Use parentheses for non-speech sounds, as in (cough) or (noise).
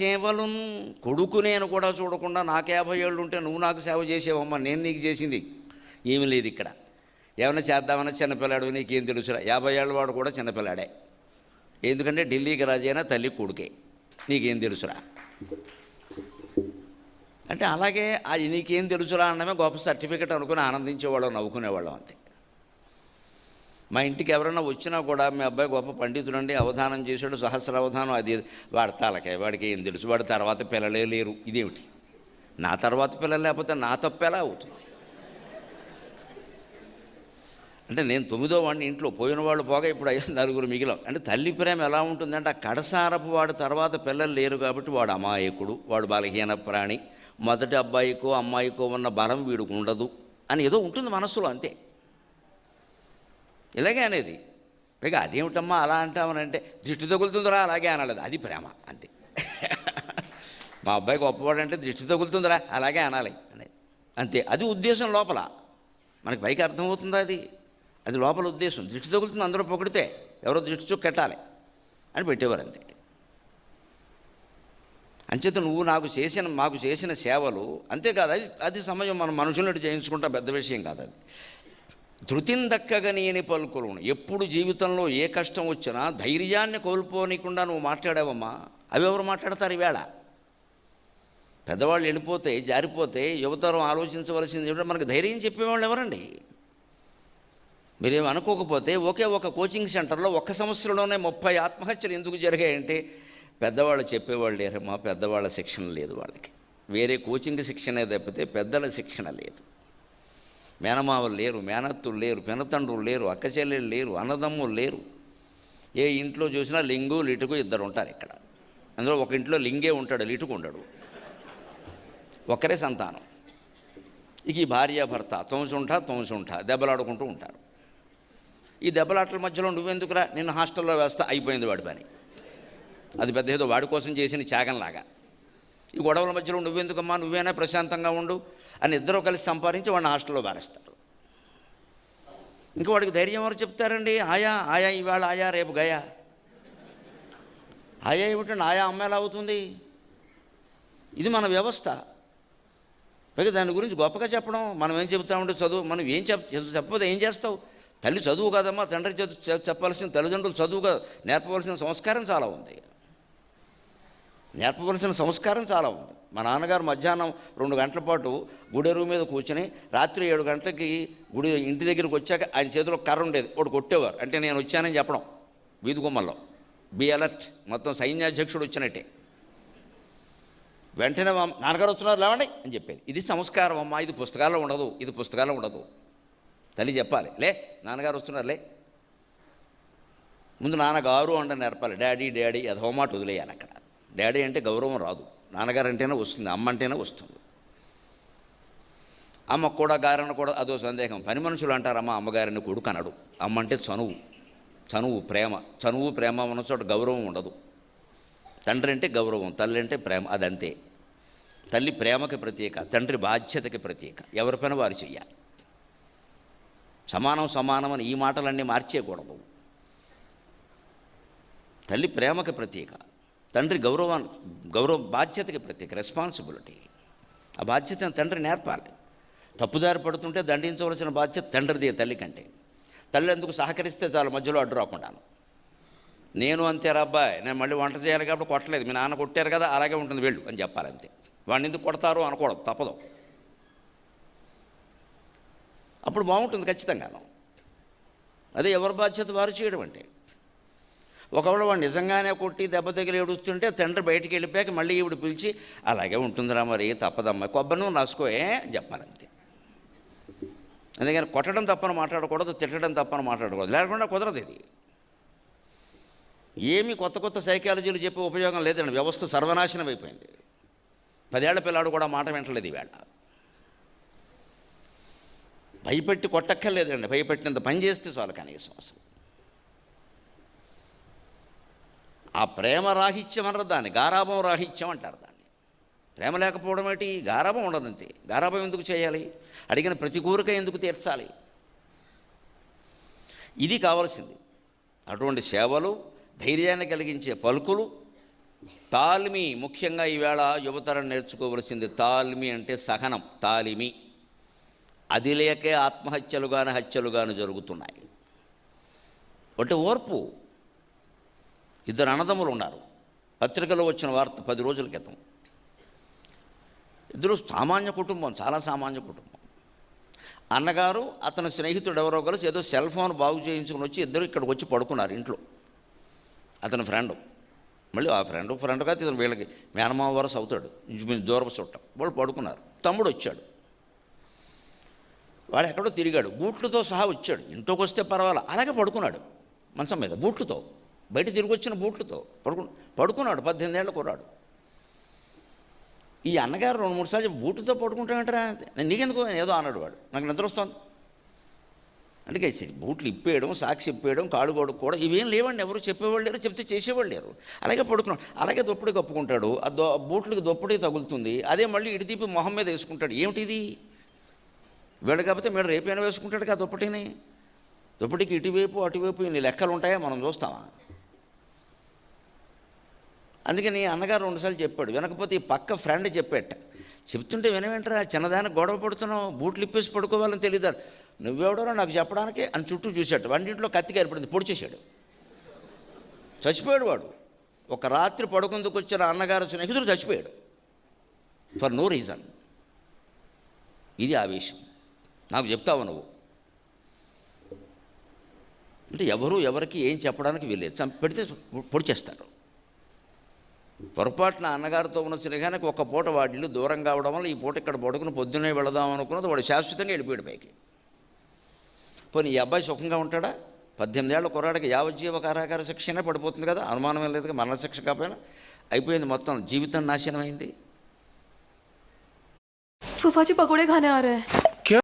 సేవలను కొడుకు నేను కూడా చూడకుండా నాకు యాభై ఏళ్ళు ఉంటే నువ్వు నాకు సేవ చేసేవమ్మా నేను నీకు చేసింది. ఏమీ లేదు ఇక్కడ. ఏమైనా చేద్దామన్నా చిన్నపిల్లాడు నీకేం తెలుసురా? యాభై ఏళ్ళ వాడు కూడా చిన్నపిల్లాడే. ఎందుకంటే ఢిల్లీకి రాజైనా తల్లి కొడుకే. నీకేం తెలుసురా? అంటే అలాగే అది నీకేం తెలుసురా అనడమే గొప్ప సర్టిఫికెట్ అనుకుని ఆనందించేవాళ్ళం నవ్వుకునేవాళ్ళం అంతే. మా ఇంటికి ఎవరైనా వచ్చినా కూడా మీ అబ్బాయి గొప్ప పండితుడండి అవధానం చేశాడు సహస్ర అవధానం అది వాడి తాలకాయ వాడికి ఏం తెలుసు? వాడి తర్వాత పిల్లలే లేరు. ఇదేమిటి? నా తర్వాత పిల్లలు లేకపోతే నా తప్పు ఎలా అవుతుంది? అంటే నేను తొమ్మిదో వాడిని ఇంట్లో పోయిన వాళ్ళు పోగా ఇప్పుడు అయ్యా నలుగురు మిగిలాం. అంటే తల్లి ప్రేమ ఎలా ఉంటుందంటే ఆ కడసారపు వాడు తర్వాత పిల్లలు లేరు కాబట్టి వాడు అమాయకుడు వాడు బలహీన ప్రాణి. మొదటి అబ్బాయికో అమ్మాయికో ఉన్న బలం వీడికి ఉండదు అని ఏదో ఉంటుంది మనస్సులో అంతే. ఇలాగే అనేది. పైగా అదేమిటమ్మా అలా అంటామనంటే దృష్టి తగులుతుందిరా అలాగే అనలేదు. అది ప్రేమ అంతే. (laughs) మా అబ్బాయి గొప్పవాడు అంటే దృష్టి తగులుతుందిరా అలాగే అనాలి అనేది. అంతే. అది ఉద్దేశం లోపల. మనకి పైకి అర్థమవుతుందా అది? అది లోపల ఉద్దేశం. దృష్టి తగులుతుంది అందరూ పొగిడితే ఎవరో దృష్టి చుక్కెట్టాలి అని పెట్టేవారు అంతే. అంచేత నువ్వు నాకు చేసిన మాకు చేసిన సేవలు అంతేకాదు అది అది సమయం మనం మనుషులను చేయించుకుంటా పెద్ద విషయం కాదు అది. ధృతిని దక్కగనేని పలుకులను ఎప్పుడు జీవితంలో ఏ కష్టం వచ్చినా ధైర్యాన్ని కోల్పోనీకుండా నువ్వు మాట్లాడావమ్మా. అవి ఎవరు మాట్లాడతారు ఈవేళ? పెద్దవాళ్ళు వెళ్ళిపోతే జారిపోతే యువతరం ఆలోచించవలసింది ఏమిటో మనకు ధైర్యం చెప్పేవాళ్ళు ఎవరండి? మీరేం అనుకోకపోతే ఒకే ఒక కోచింగ్ సెంటర్లో ఒక్క సంవత్సరంలోనే ముప్పై ఆత్మహత్యలు ఎందుకు జరిగాయంటే పెద్దవాళ్ళు చెప్పేవాళ్ళు లేరమ్మా పెద్దవాళ్ళ శిక్షణ లేదు వాళ్ళకి. వేరే కోచింగ్ శిక్షణ తప్పితే పెద్దల శిక్షణ లేదు. మేనమావలు లేరు మేనత్తులు లేరు పెనతండ్రులు లేరు అక్కచెల్లెలు లేరు అన్నదమ్ములు లేరు. ఏ ఇంట్లో చూసినా లింగు లిటుకు ఇద్దరు ఉంటారు ఇక్కడ. అందులో ఒక ఇంట్లో లింగే ఉంటాడు లిటుకు ఉండడు. ఒక్కరే సంతానం. ఇక ఈ భార్య భర్త తోంసుంటా తోంసుంటా దెబ్బలాడుకుంటూ ఉంటారు. ఈ దెబ్బలాటల మధ్యలో నువ్వెందుకురా? నిన్న హాస్టల్లో వేస్తా అయిపోయింది వాడి పని. అది పెద్ద ఏదో వాడి కోసం చేసిన త్యాగంలాగా ఈ గొడవల మధ్యలో నువ్వెందుకమ్మా? నువ్వేనా ప్రశాంతంగా ఉండు అని ఇద్దరూ కలిసి సంపాదించి వాడిని హాస్టల్లో పారేస్తారు. ఇంకా వాడికి ధైర్యం ఎవరు చెప్తారండి? ఆయా ఆయా ఇవాళ ఆయా రేపు గయా. ఆయా ఏమిటండి? ఆయా అమ్మాయిలా అవుతుంది? ఇది మన వ్యవస్థ. పైగా దాని గురించి గొప్పగా చెప్పడం మనం ఏం చెబుతామంటే చదువు మనం ఏం చెప్ చెప్పకపోతే ఏం చేస్తావు? తల్లి చదువు కాదమ్మా తండ్రి చదువు చెప్పాల్సిన తల్లిదండ్రులు చదువు కాదు నేర్పవలసిన సంస్కారం చాలా ఉంది. నేర్పవలసిన సంస్కారం చాలా ఉంది. మా నాన్నగారు మధ్యాహ్నం రెండు గంటల పాటు గుడెరువు మీద కూర్చొని రాత్రి ఏడు గంటలకి గుడి ఇంటి దగ్గరికి వచ్చాక ఆయన చేతిలో కర్ర ఉండేది. ఒకటి కొట్టేవారు. అంటే నేను వచ్చానని చెప్పడం వీధి గుమ్మల్లో బి అలర్ట్. మొత్తం సైన్యాధ్యక్షుడు వచ్చినట్టే. వెంటనే నాన్నగారు వస్తున్నారు లేవండి అని చెప్పేది. ఇది సంస్కారం అమ్మా ఇది పుస్తకాల్లో ఉండదు ఇది పుస్తకాల్లో ఉండదు. తల్లి చెప్పాలి లే నాన్నగారు వస్తున్నారులే ముందు నాన్నగారు అంట నేర్పాలి. డాడీ డాడీ అధోమాట వదిలేయాలి అక్కడ. డాడీ అంటే గౌరవం రాదు. నాన్నగారు అంటేనే వస్తుంది అమ్మ అంటేనే వస్తుంది. అమ్మ కూడా గారని కూడా అదో సందేహం. పని మనుషులు అంటారమ్మ అమ్మగారిని కొడుకు అనడు. అమ్మ అంటే చనువు చనువు ప్రేమ. చనువు ప్రేమ ఉన్న చోట గౌరవం ఉండదు. తండ్రి అంటే గౌరవం తల్లి అంటే ప్రేమ అదంతే. తల్లి ప్రేమకి ప్రత్యేక తండ్రి బాధ్యతకి ప్రత్యేక ఎవరి పని వారు చెయ్యాలి. సమానం సమానం అని ఈ మాటలన్నీ మార్చేయకూడదు. తల్లి ప్రేమకి ప్రత్యేక తండ్రి గౌరవాన్ని గౌరవ బాధ్యతకి ప్రత్యేక రెస్పాన్సిబిలిటీ ఆ బాధ్యతను తండ్రి నేర్పాలి. తప్పుదారి పడుతుంటే దండించవలసిన బాధ్యత తండ్రిదే తల్లి కంటే. తల్లి ఎందుకు సహకరిస్తే చాలు మధ్యలో అడ్డు రాకుండాను. నేను అంతేరా అబ్బాయి నేను మళ్ళీ వంట చేయాలి కాబట్టి కొట్టలేదు. మీ నాన్న కొట్టారు కదా అలాగే ఉంటుంది వెళ్ళు అని చెప్పాలంతే. వాడిని ఎందుకు కొడతారు అనకూడదు తప్పదు. అప్పుడు బాగుంటుంది ఖచ్చితంగాను. అదే ఎవరి బాధ్యత వారు చేయడం అంటే. ఒకవేళ వాడు నిజంగానే కొట్టి దెబ్బ తగిలి ఏడుస్తుంటే తండ్రి బయటికి వెళ్ళిపోయాక మళ్ళీ ఈవిడ పిలిచి అలాగే ఉంటుందిరా మరి తప్పదమ్మా. కొబ్బరి నూనె రాసుకోయే చెప్పాలంతే. అందుకని కొట్టడం తప్పని మాట్లాడకూడదు తిట్టడం తప్పని మాట్లాడకూడదు. లేకుండా కుదరదు ఇది. ఏమి కొత్త కొత్త సైకాలజీలు చెప్పే ఉపయోగం లేదండి. వ్యవస్థ సర్వనాశనం అయిపోయింది. పదేళ్ళ పిల్లాడు కూడా మాట వింటలేదు ఈవేళ భయపెట్టి కొట్టక్కర్లేదండి. భయపెట్టినంత పని చేస్తే చాలు కనీసం అసలు. ఆ ప్రేమ రాహిత్యం అనరు దాన్ని గారాభం రాహిత్యం అంటారు దాన్ని. ప్రేమ లేకపోవడం ఏంటి గారాభం ఉండదంతే. గారాభం ఎందుకు చేయాలి? అడిగిన ప్రతి కోరిక ఎందుకు తీర్చాలి? ఇది కావాల్సింది. అటువంటి సేవలు ధైర్యాన్ని కలిగించే పలుకులు తాల్మి ముఖ్యంగా ఈవేళ యువతరం నేర్చుకోవలసింది తాల్మి అంటే సహనం తాలిమి. అది లేకే ఆత్మహత్యలుగాను హత్యలుగాను జరుగుతున్నాయి. అంటే ఓర్పు. ఇద్దరు అన్నదమ్ములు ఉన్నారు పత్రికలో వచ్చిన వార్త పది రోజుల క్రితం. ఇద్దరు సామాన్య కుటుంబం చాలా సామాన్య కుటుంబం. అన్నగారు అతని స్నేహితుడు ఎవరో కలిసి ఏదో సెల్ ఫోన్ బాగు చేయించుకుని వచ్చి ఇద్దరు ఇక్కడికి వచ్చి పడుకున్నారు ఇంట్లో. అతని ఫ్రెండ్. మళ్ళీ ఆ ఫ్రెండ్ ఫ్రెండ్ కాదు ఇతను వీళ్ళకి మేనమామ వరస అవుతాడు. ఇంచుమించు దూరపు చుట్టం వాళ్ళు పడుకున్నారు. తమ్ముడు వచ్చాడు. వాడు ఎక్కడో తిరిగాడు. బూట్లతో సహా వచ్చాడు. ఇంట్లోకి వస్తే పర్వాలా? అలాగే పడుకున్నాడు. మంచం మీద బూట్లతో. బయట తిరిగి వచ్చిన బూట్లతో పడుకు పడుకున్నాడు పద్దెనిమిది ఏళ్ళ కుర్రాడు. ఈ అన్నగారు రెండు మూడు సార్లు బూట్లతో పడుకుంటామంటారా నేను నీకెందుకు? ఏదో అన్నాడు వాడు. నాకు నిద్ర వస్తుంది. అందుకే సరే బూట్లు ఇప్పేయడం సాక్షి ఇప్పేయడం కాళ్ళు కూడా ఇవేం లేవండి. ఎవరు చెప్పేవాళ్ళు లేరు చెప్తే చేసేవాళ్ళు లేరు. అలాగే పడుకున్నాడు. అలాగే దొప్పటి కప్పుకుంటాడు. ఆ దొ బూట్లకి దొప్పటి తగులుతుంది. అదే మళ్ళీ ఇడితీపి మొహం మీద వేసుకుంటాడు. ఏమిటిది? వీడు కాకపోతే వీడు రేపైనా వేసుకుంటాడు కదా దుప్పటిని. దుప్పటికి ఇటువైపు అటువైపు ఇన్ని లెక్కలు ఉంటాయా మనం చూస్తామా? అందుకని అన్నగారు రెండుసార్లు చెప్పాడు వినకపోతే ఈ పక్క ఫ్రెండ్ చెప్పేట చెప్తుంటే వినవేంటరా చిన్నదానికి గొడవ పడుతున్నావు బూట్లు ఇప్పేసి పడుకోవాలని తెలియదు నువ్వెవడో నాకు చెప్పడానికి అని చుట్టూ చూశాడు వంటింట్లో కత్తి ఏర్పడింది పొడిచేశాడు. చచ్చిపోయాడు వాడు. ఒక రాత్రి పడుకుందుకు వచ్చిన అన్నగారు స్నేహితుడు చచ్చిపోయాడు. For no reason. ఇది ఆవేశం నాకు చెప్తావు నువ్వు? అంటే ఎవరు ఎవరికి ఏం చెప్పడానికి వీలేదు పెడితే పొడిచేస్తారు. పొరపాటున అన్నగారితో ఉన్న స్నేహానికి ఒక పూట వాడి ఇల్లు దూరం కావడం వల్ల ఈ పూట ఇక్కడ పడుకుని పొద్దున్నే వెళదాం అనుకున్నది వాడు శాశ్వతంగా వెళ్ళిపోయాడు పైకి పోనీ ఈ అబ్బాయి సుఖంగా ఉంటాడా పద్దెనిమిది ఏళ్ళ కుర్రాడికి యావజ్జీవ కారాగార శిక్షనే పడిపోతుంది కదా అనుమానం ఏం లేదు మరణ శిక్ష కాకపోయినా అయిపోయింది మొత్తం జీవితం నాశనం అయింది फुफाजी पकोड़े खाने आ रहे हैं